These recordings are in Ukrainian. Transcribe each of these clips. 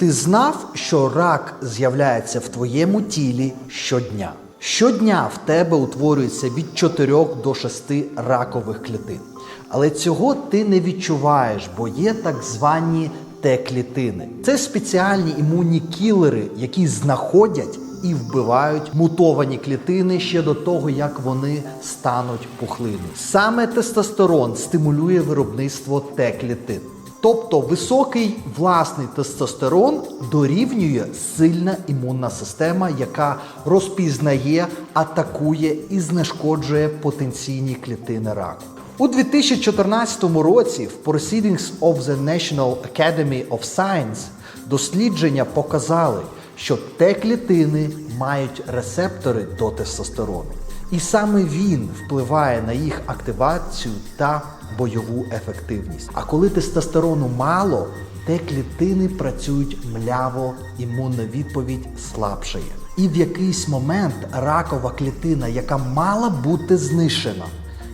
Ти знав, що рак з'являється в твоєму тілі щодня. Щодня в тебе утворюється від 4 до 6 ракових клітин. Але цього ти не відчуваєш, бо є так звані Т-клітини. Це спеціальні імунні кілери, які знаходять і вбивають мутовані клітини ще до того, як вони стануть пухлиною. Саме тестостерон стимулює виробництво Т-клітин. Тобто високий власний тестостерон дорівнює сильна імунна система, яка розпізнає, атакує і знешкоджує потенційні клітини раку. У 2014 році в Proceedings of the National Academy of Science дослідження показали, що Т-клітини мають рецептори до тестостерону. І саме він впливає на їх активацію та бойову ефективність. А коли тестостерону мало, Т-клітини працюють мляво, імунна відповідь слабшає. І в якийсь момент ракова клітина, яка мала бути знищена,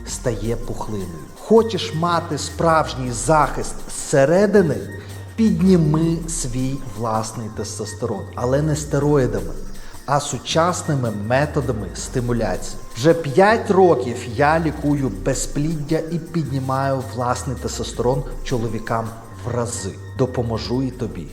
стає пухлиною. Хочеш мати справжній захист зсередини, підніми свій власний тестостерон, але не стероїдами, а сучасними методами стимуляції. Вже 5 років я лікую безпліддя і піднімаю власний тестостерон чоловікам в рази. Допоможу і тобі.